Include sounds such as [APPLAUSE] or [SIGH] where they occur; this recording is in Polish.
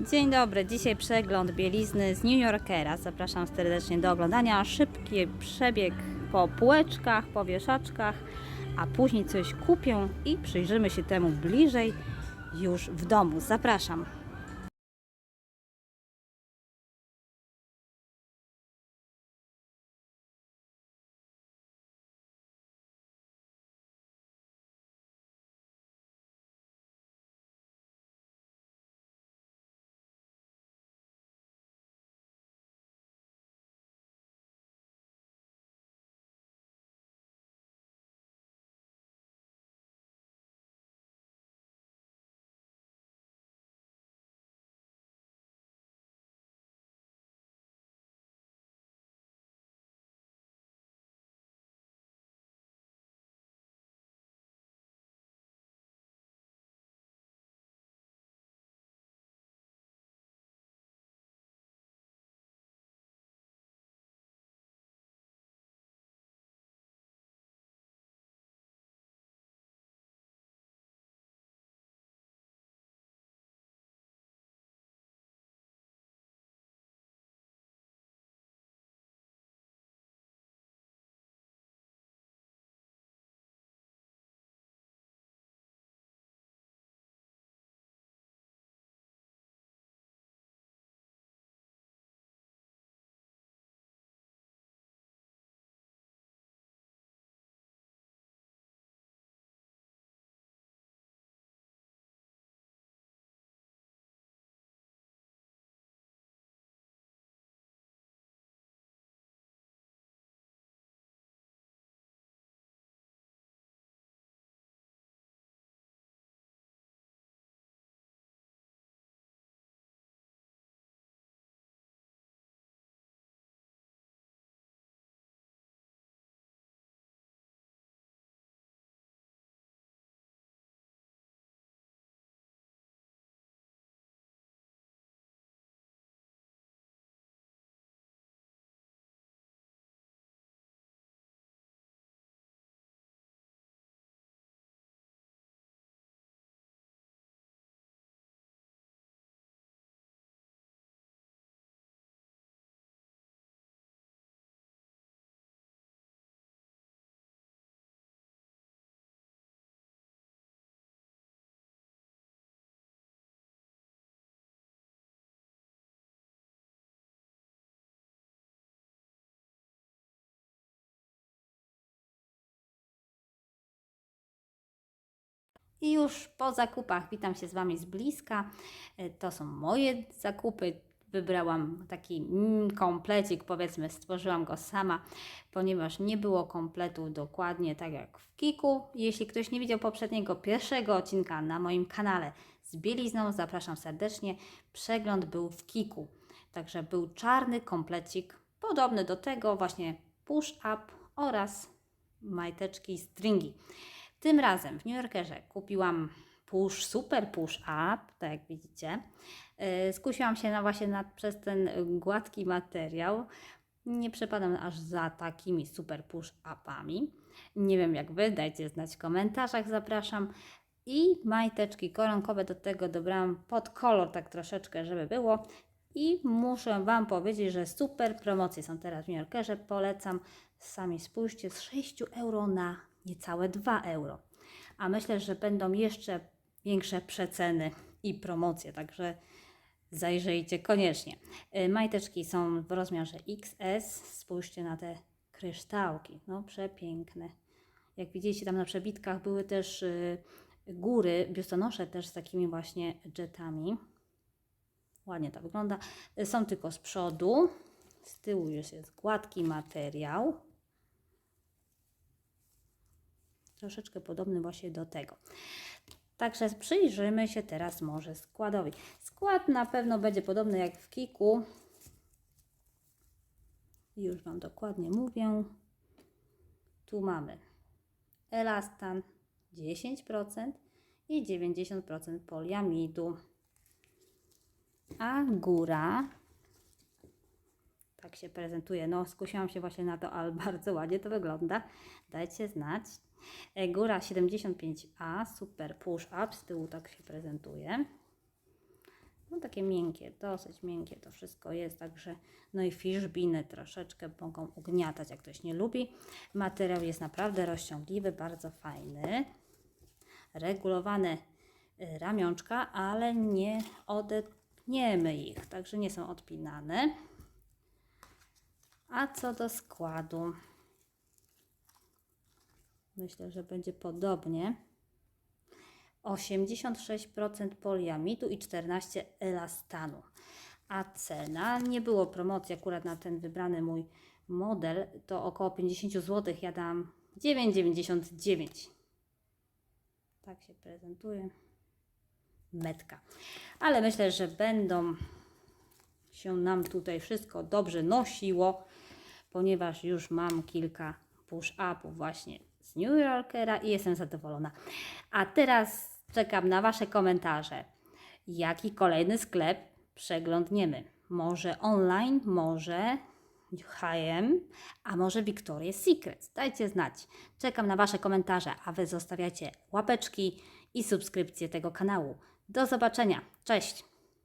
Dzień dobry, dzisiaj przegląd bielizny z New Yorkera. Zapraszam serdecznie do oglądania. Szybki przebieg po półeczkach, po wieszaczkach, a później coś kupię i przyjrzymy się temu bliżej już w domu. Zapraszam. I już po zakupach witam się z Wami z bliska. E, To są moje zakupy. Wybrałam taki mm, komplecik, powiedzmy, stworzyłam go sama, ponieważ nie było kompletu dokładnie tak jak w Kiku. Jeśli ktoś nie widział poprzedniego, pierwszego odcinka na moim kanale z bielizną, zapraszam serdecznie. Przegląd był w Kiku. Także był czarny komplecik, podobny do tego, właśnie push up oraz majteczki stringi. Tym razem w New Yorkerze kupiłam push, super push up, tak jak widzicie. Yy, Skusiłam się na właśnie na, przez ten y, gładki materiał. Nie przepadam aż za takimi super push upami. Nie wiem jak Wy, dajcie znać w komentarzach, zapraszam. I majteczki koronkowe do tego dobrałam pod kolor tak troszeczkę, żeby było. I muszę Wam powiedzieć, że super promocje są teraz w New Yorkerze. Polecam. Sami spójrzcie, z 6 euro na niecałe 2 euro. A myślę, że będą jeszcze większe przeceny i promocje, także zajrzyjcie koniecznie. Y, Majteczki są w rozmiarze XS. Spójrzcie na te kryształki. No przepiękne. Jak widzieliście tam na przebitkach były też y, góry, biustonosze też z takimi właśnie jetami. Ładnie to wygląda. Y, Są tylko z przodu. Z tyłu już jest gładki materiał. Troszeczkę podobny właśnie do tego. Także przyjrzymy się teraz może składowi. Skład na pewno będzie podobny jak w Kiku. Już Wam dokładnie mówię. Tu mamy elastan 10% i 90% poliamidu. A góra tak się prezentuje. No, skusiłam się właśnie na to, ale [LAUGHS] bardzo ładnie to wygląda. Dajcie znać. E, Góra 75A, super push up, z tyłu tak się prezentuje. No takie miękkie, dosyć miękkie to wszystko jest, także no i fiszbiny troszeczkę mogą ugniatać, jak ktoś nie lubi. Materiał jest naprawdę rozciągliwy, bardzo fajny. Regulowane y, ramionczka, ale nie odetniemy ich, także nie są odpinane. A co do składu, myślę, że będzie podobnie. 86% poliamidu i 14% elastanu. A cena, nie było promocji akurat na ten wybrany mój model, to około 50 zł. Ja dam 9,99. Tak się prezentuje. Metka. Ale myślę, że będą się nam tutaj wszystko dobrze nosiło, ponieważ już mam kilka push-upów właśnie z New Yorkera i jestem zadowolona. A teraz czekam na Wasze komentarze. Jaki kolejny sklep przeglądniemy? Może online, może H&M, a może Victoria's Secret? Dajcie znać. Czekam na Wasze komentarze, a Wy zostawiacie łapeczki i subskrypcję tego kanału. Do zobaczenia. Cześć!